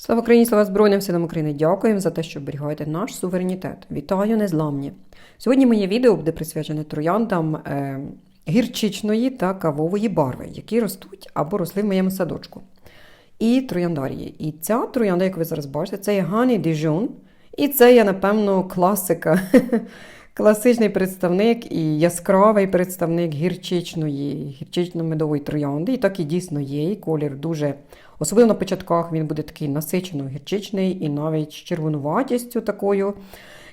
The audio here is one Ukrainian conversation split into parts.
Слава Україні, слава Збройним силам України! Дякуємо за те, що оберігаєте наш суверенітет. Вітаю, незламні! Сьогодні моє відео буде присвячене трояндам е, гірчичної та кавової барви, які ростуть або росли в моєму садочку. І трояндарії. І ця троянда, як ви зараз бачите, це є Honey Dijon. І це є, напевно, класика. Класичний представник і яскравий представник гірчичної, гірчично-медової троянди. І так і дійсно є. І колір дуже, особливо на початках, він буде такий насичено гірчичний і навіть з червонуватістю такою.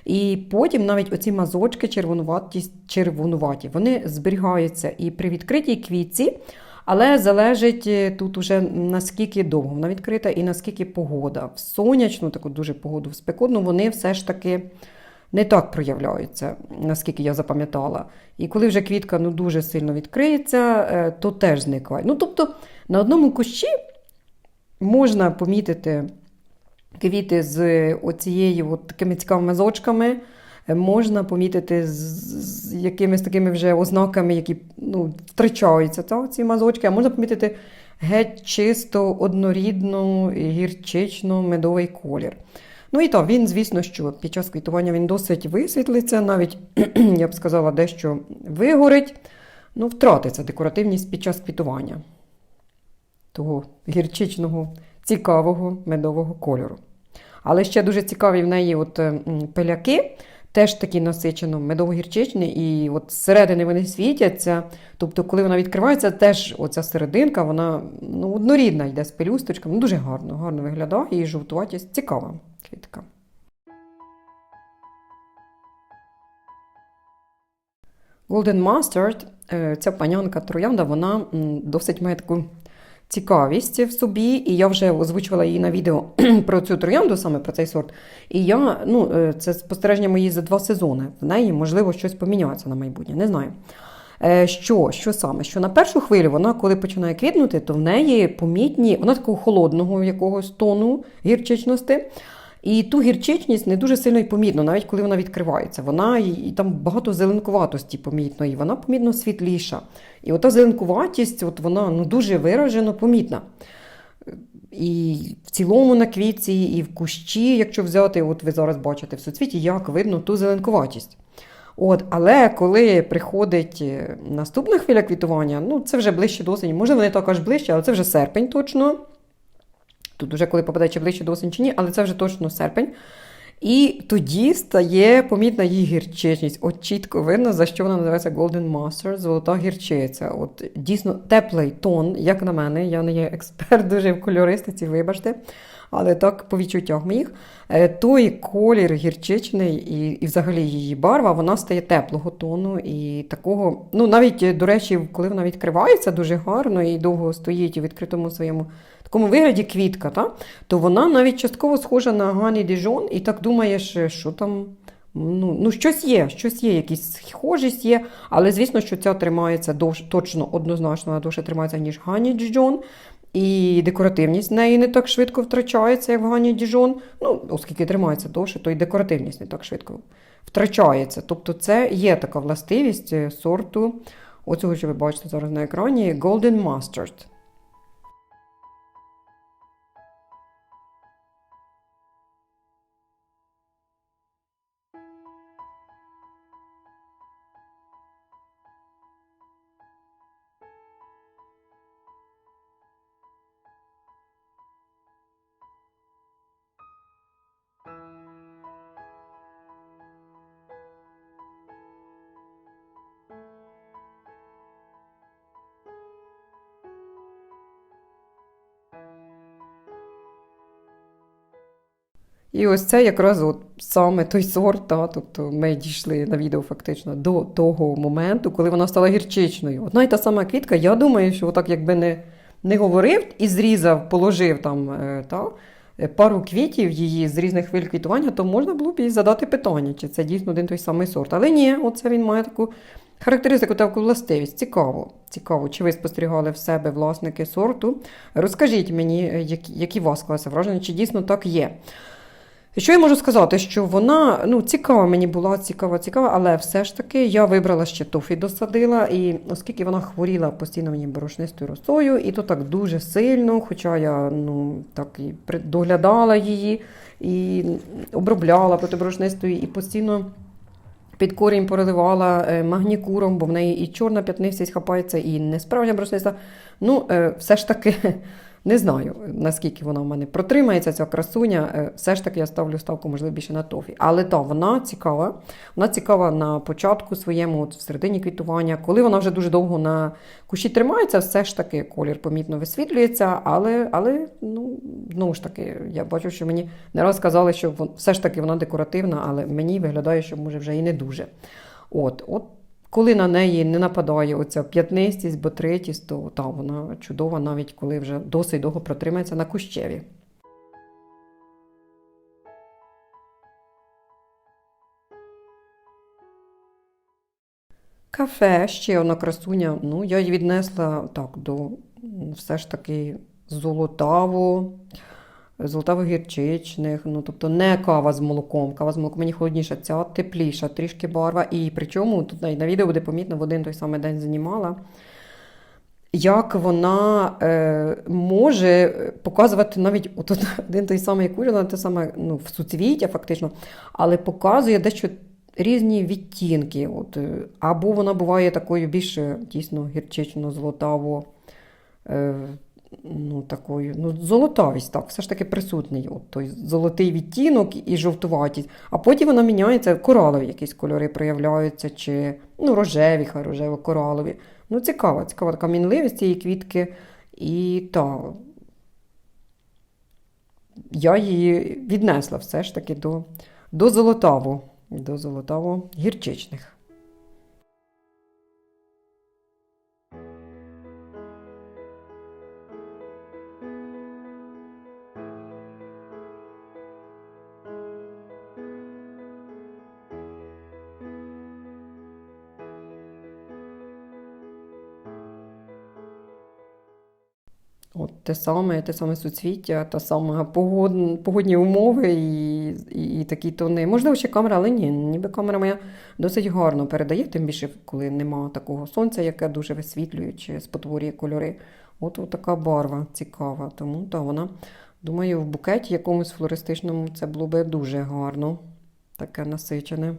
І потім навіть оці мазочки червонуваті, червонуваті, вони зберігаються і при відкритій квітці, але залежить е, тут уже наскільки довго вона відкрита і наскільки погода. В сонячну, таку дуже погоду, в спекотну, вони все ж таки не так проявляються, наскільки я запам'ятала. І коли вже квітка ну, дуже сильно відкриється, е, то теж зникає. Ну, тобто на одному кущі можна помітити квіти з оцією от такими цікавими мазочками, е, можна помітити з якимись такими вже ознаками, які ну, втрачаються та, ці мазочки, а можна помітити геть чисто однорідну гірчично медовий колір. Ну і так, він, звісно, що під час квітування він досить висвітлиться, навіть, я б сказала, дещо вигорить, ну, втратиться декоративність під час квітування того гірчичного, цікавого медового кольору. Але ще дуже цікаві в неї от м, пиляки, теж такі насичено медово-гірчичні, і от зсередини вони світяться. Тобто, коли вона відкривається, теж оця серединка, вона ну, однорідна йде з пелюсточками. Ну, дуже гарно, гарно виглядає і жовтуватість цікава квітка. Golden Mustard, е, ця панянка троянда, вона досить має таку цікавість в собі, і я вже озвучувала її на відео про цю троянду, саме про цей сорт. І я, ну, е, це спостереження мої за два сезони. В неї, можливо, щось поміняється на майбутнє, не знаю. Е, Що, що саме? Що на першу хвилю вона, коли починає квітнути, то в неї помітні, вона такого холодного якогось тону гірчичності. І ту гірчичність не дуже сильно й помітно, навіть коли вона відкривається. Вона і, там багато зеленкуватості помітно, і вона помітно світліша. І ота зеленкуватість, от вона ну, дуже виражено помітна. І в цілому на квітці, і в кущі, якщо взяти, от ви зараз бачите в суцвіті, як видно ту зеленкуватість. От, але коли приходить е, наступна хвиля квітування, ну це вже ближче до осені, можливо, не так аж ближче, але це вже серпень точно. Тут вже коли попадає чи ближче до осені чи ні, але це вже точно серпень. І тоді стає помітна її гірчичність. От чітко видно, за що вона називається Golden Master, золота гірчиця. От дійсно теплий тон, як на мене. Я не є експерт дуже в кольористиці, вибачте. Але так, по відчуттях моїх, е, той колір гірчичний і, і взагалі її барва, вона стає теплого тону і такого. Ну, навіть, до речі, коли вона відкривається дуже гарно і довго стоїть у відкритому своєму такому вигляді квітка, та, то вона навіть частково схожа на Гані Діжон, і так думаєш, що там. Ну, ну, щось є, щось є, якісь схожість є, але звісно, що ця тримається довш, точно однозначно вона довше тримається, ніж Гані Діжон. І декоративність в неї не так швидко втрачається, як в Гані Діжон. Ну, оскільки тримається довше, то і декоративність не так швидко втрачається. Тобто це є така властивість е, сорту, оцього, що ви бачите зараз на екрані, Golden Mustard. І ось це якраз от саме той сорт, та, тобто ми дійшли на відео фактично до того моменту, коли вона стала гірчичною. Одна й та сама квітка, я думаю, що отак якби не, не говорив і зрізав, положив там е, та, е, пару квітів її з різних хвиль квітування, то можна було б їй задати питання, чи це дійсно один той самий сорт. Але ні, оце він має таку характеристику, таку властивість. Цікаво. Цікаво, чи ви спостерігали в себе власники сорту. Розкажіть мені, е, які, які вас класи враження, чи дійсно так є. Що я можу сказати, що вона ну, цікава мені була, цікава, цікава, але все ж таки я вибрала ще тофі досадила, і оскільки вона хворіла постійно мені борошнистою росою, і то так дуже сильно, хоча я ну, так і доглядала її, і обробляла протиборошнистою, і постійно під корінь проливала е, магнікуром, бо в неї і чорна п'ятнистість хапається, і несправжня борошниста. Ну, е, все ж таки, не знаю, наскільки вона в мене протримається, ця красуня. Е, Все ж таки я ставлю ставку, можливо, більше на тофі. Але та, вона цікава. Вона цікава на початку своєму, от в середині квітування. Коли вона вже дуже довго на кущі тримається, все ж таки колір помітно висвітлюється, але, але ну, знову ж таки, я бачу, що мені не раз казали, що все ж таки вона декоративна, але мені виглядає, що може вже і не дуже. От, от коли на неї не нападає оця п'ятнистість, ботритість, то та, вона чудова, навіть коли вже досить довго протримається на кущеві. Кафе, ще одна красуня. Ну, я її віднесла так до все ж таки золотаво, золотаво-гірчичних. Ну, тобто не кава з молоком. Кава з молоком мені холодніша, ця тепліша, трішки барва. І причому тут на відео буде помітно, в один той самий день знімала. Як вона е, може показувати навіть от один той самий кулір, вона те саме ну, в суцвіття, фактично, але показує дещо різні відтінки. От, е, або вона буває такою більш е, дійсно гірчично-золотаво, е, ну, такою, ну, золотавість, так, все ж таки присутній. От, той золотий відтінок і жовтуватість. А потім вона міняється, коралові якісь кольори проявляються, чи ну, рожеві, хай рожево-коралові. Ну, цікава, цікава така мінливість цієї квітки. І та, я її віднесла все ж таки до, до золотаво, до золотаво От те саме, те саме суцвіття, та сама погод, погодні умови і, і, і такі тони. Можливо, ще камера, але ні, ніби камера моя досить гарно передає, тим більше, коли нема такого сонця, яке дуже висвітлює чи спотворює кольори. От, от така барва цікава. Тому та вона, думаю, в букеті якомусь флористичному це було би дуже гарно, таке насичене.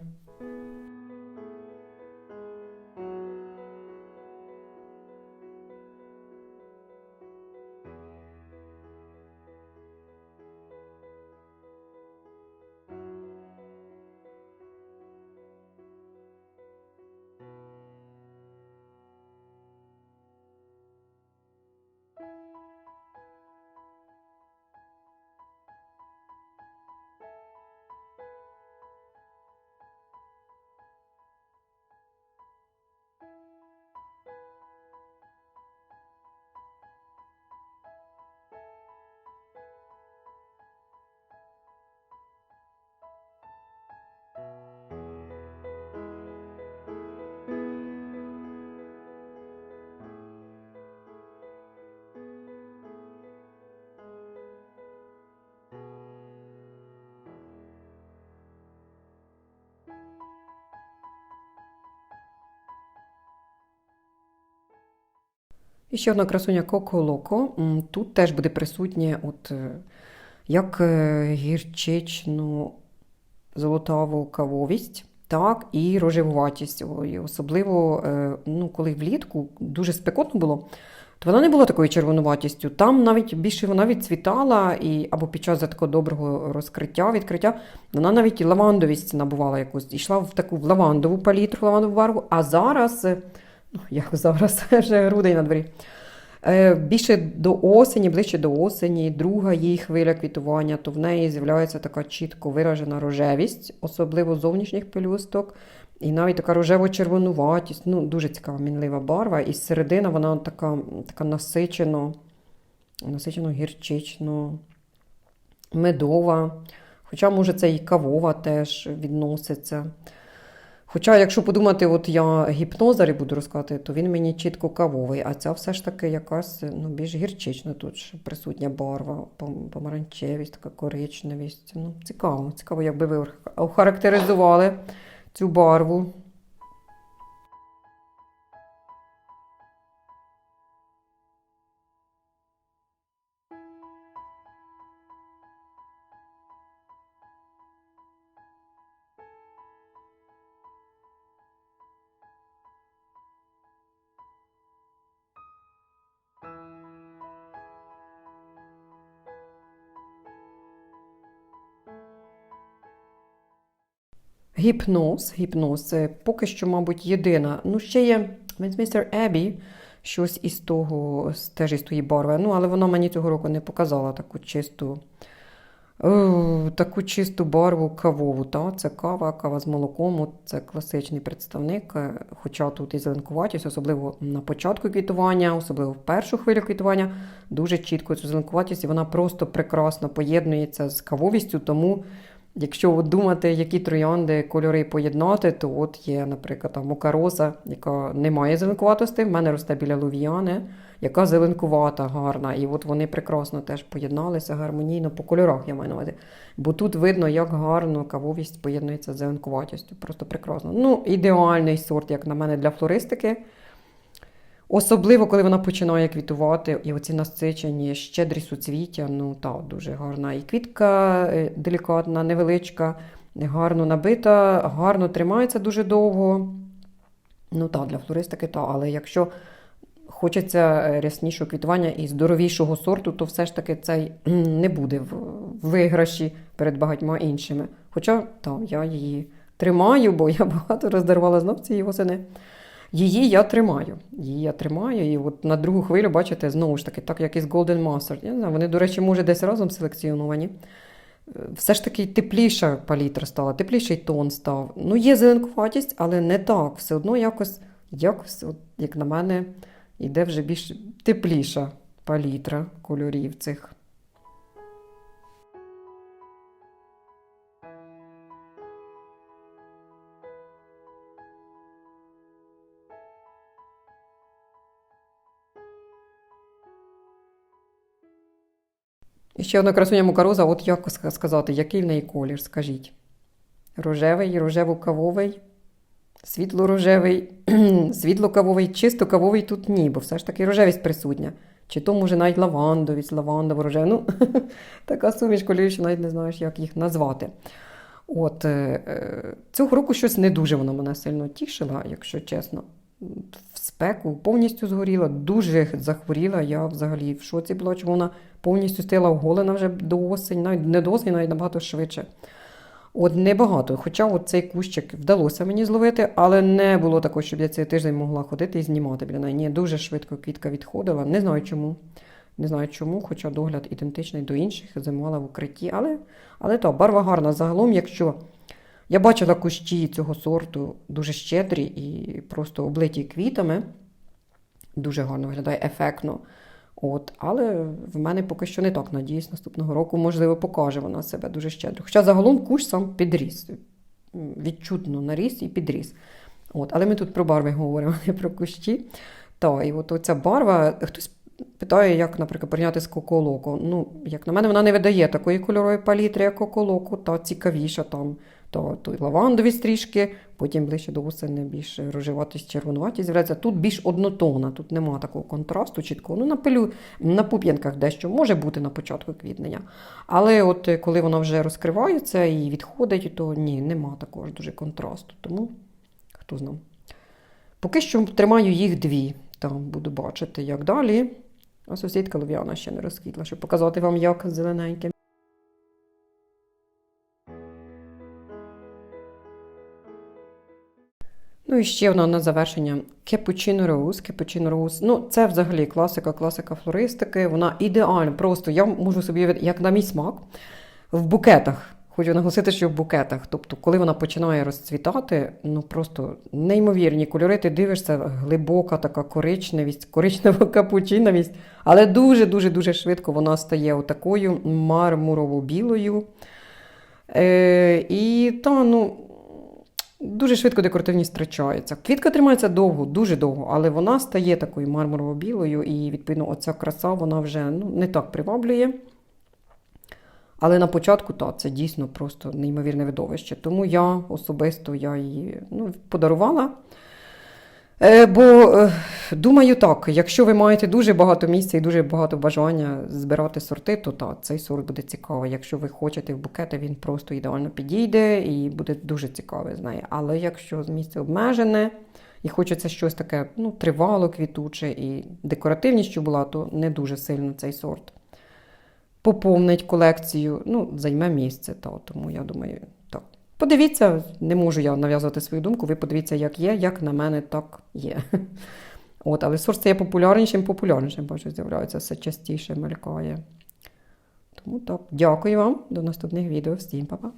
you. І ще одна красуня Коко Локо. Тут теж буде присутнє от, е, як е, гірчично золотаву кавовість, так, і рожевуватість. Ой, особливо, е, ну, коли влітку дуже спекотно було, то вона не була такою червонуватістю. Там навіть більше вона відцвітала, і, або під час такого доброго розкриття, відкриття, вона навіть лавандовість набувала якусь, йшла в таку в лавандову палітру, лавандову барву. А зараз, ну, як зараз, вже грудень на дворі. Е, Більше до осені, ближче до осені, друга її хвиля квітування, то в неї з'являється така чітко виражена рожевість, особливо зовнішніх пелюсток, і навіть така рожево-червонуватість. Ну, дуже цікава мінлива барва. І середина вона така, така насичено, насичено гірчично, медова. Хоча, може, це і кавова теж відноситься. Хоча, якщо подумати, от я гіпнозарі буду розказувати, то він мені чітко кавовий, а ця все ж таки якась ну, більш гірчична тут ж присутня барва, помаранчевість, така коричневість. Ну, цікаво, цікаво, якби ви охарактеризували цю барву. Гіпноз, гіпноз це поки що, мабуть, єдина. Ну, ще є містер Ебі, щось із того, теж із тої барви. Ну, але вона мені цього року не показала таку чисту, е, таку чисту барву кавову. Та? Це кава, кава з молоком. Це класичний представник. е, Хоча тут і зеленкуватість, особливо на початку квітування, особливо в першу хвилю квітування, дуже чітко цю зеленкуватість, і вона просто прекрасно поєднується з кавовістю, тому. Якщо от думати, які троянди кольори поєднати, то от є, наприклад, там мокароза, яка не має зеленкуватості, в мене росте біля лув'яни, яка зеленкувата, гарна. І от вони прекрасно теж поєдналися гармонійно по кольорах, я маю на увазі. Бо тут видно, як гарно кавовість поєднується з зеленкуватістю. Просто прекрасно. Ну, ідеальний сорт, як на мене, для флористики. Особливо, коли вона починає квітувати, і оці насичені щедрі суцвіття, ну так, дуже гарна. І квітка е, делікатна, невеличка, гарно набита, гарно тримається дуже довго. Ну так, для флористики так, але якщо хочеться е, ряснішого квітування і здоровішого сорту, то все ж таки цей не буде в виграші перед багатьма іншими. Хоча так, я її тримаю, бо я багато роздарувала знов цієї восени. Її я тримаю. Її я тримаю. І от на другу хвилю, бачите, знову ж таки, так як із Golden Master. Я не знаю, вони, до речі, може, десь разом селекціоновані. Е, Все ж таки тепліша палітра стала, тепліший тон став. Ну, є зеленкуватість, але не так. Все одно якось, якось от, як на мене, йде вже більш тепліша палітра кольорів цих. І ще одна красуня мукароза, от як сказати, який в неї колір, скажіть. Рожевий, рожево-кавовий, світло-рожевий, світло-кавовий, чисто-кавовий тут ні, бо все ж таки рожевість присутня. Чи то, може, навіть лавандовість, лавандово рожевий Ну, така суміш кольорів, що навіть не знаєш, як їх назвати. От, е, е, цього року щось не дуже вона мене сильно тішила, якщо чесно. В спеку повністю згоріла, дуже захворіла. Я взагалі в шоці була, чому вона повністю стила оголена вже до осені, навіть не до осені, навіть набагато швидше. От небагато. Хоча от цей кущик вдалося мені зловити, але не було такого, щоб я цей тиждень могла ходити і знімати. Ні, дуже швидко квітка відходила. Не знаю чому. Не знаю чому, хоча догляд ідентичний до інших, зимувала в укритті. Але, але то, барва гарна. Загалом, якщо я бачила кущі цього сорту дуже щедрі і просто облиті квітами, дуже гарно виглядає, ефектно. От, але в мене поки що не так. Надіюсь, наступного року, можливо, покаже вона себе дуже щедро. Хоча загалом кущ сам підріс. Відчутно наріс і підріс. От, але ми тут про барви говоримо, не про кущі. Та, і от оця барва, хтось питає, як, наприклад, порівняти з коколоко. Ну, як на мене, вона не видає такої кольорової палітри, як коколоко, та цікавіша там. То, то лавандові стрічки, потім ближче до осені більш рожеватість, червонуватість з'являється. Тут більш однотонна, тут нема такого контрасту чіткого. Ну, на пилю, на пуп'янках дещо може бути на початку квітнення. Але от е, коли вона вже розкривається і відходить, то ні, нема такого ж дуже контрасту. Тому хто знає. Поки що тримаю їх дві. Там буду бачити, як далі. А сусідка Лов'яна ще не розквітла, щоб показати вам, як зелененьке. І ще одна на завершення Cappuccino Rose. Cappuccino Rose. Ну, це взагалі класика, класика флористики. Вона ідеальна. Просто я можу собі, як на мій смак, в букетах. Хочу наголосити, що в букетах. Тобто, коли вона починає розцвітати, ну просто неймовірні кольори. Ти дивишся, глибока така коричневість, коричнева капучиновість, але дуже-дуже дуже швидко вона стає отакою мармурово-білою. Е, і та, ну, дуже швидко декоративність втрачається. Квітка тримається довго, дуже довго, але вона стає такою мармурово-білою, і відповідно оця краса вона вже ну, не так приваблює. Але на початку так, це дійсно просто неймовірне видовище. Тому я особисто я її ну, подарувала. Е, бо е, думаю так, якщо ви маєте дуже багато місця і дуже багато бажання збирати сорти, то так, цей сорт буде цікавий. Якщо ви хочете в букети, він просто ідеально підійде і буде дуже цікавий з нею. Але якщо місце обмежене і хочеться щось таке ну, тривало, квітуче і декоративністю була, то не дуже сильно цей сорт. Поповнить колекцію, ну, займе місце, та, тому я думаю. Подивіться, не можу я нав'язувати свою думку, ви подивіться, як є, як на мене так є. От, але сорт стає популярнішим, популярнішим, бачу, з'являється все частіше мелькає. Тому так, дякую вам, до наступних відео. Всім па-па.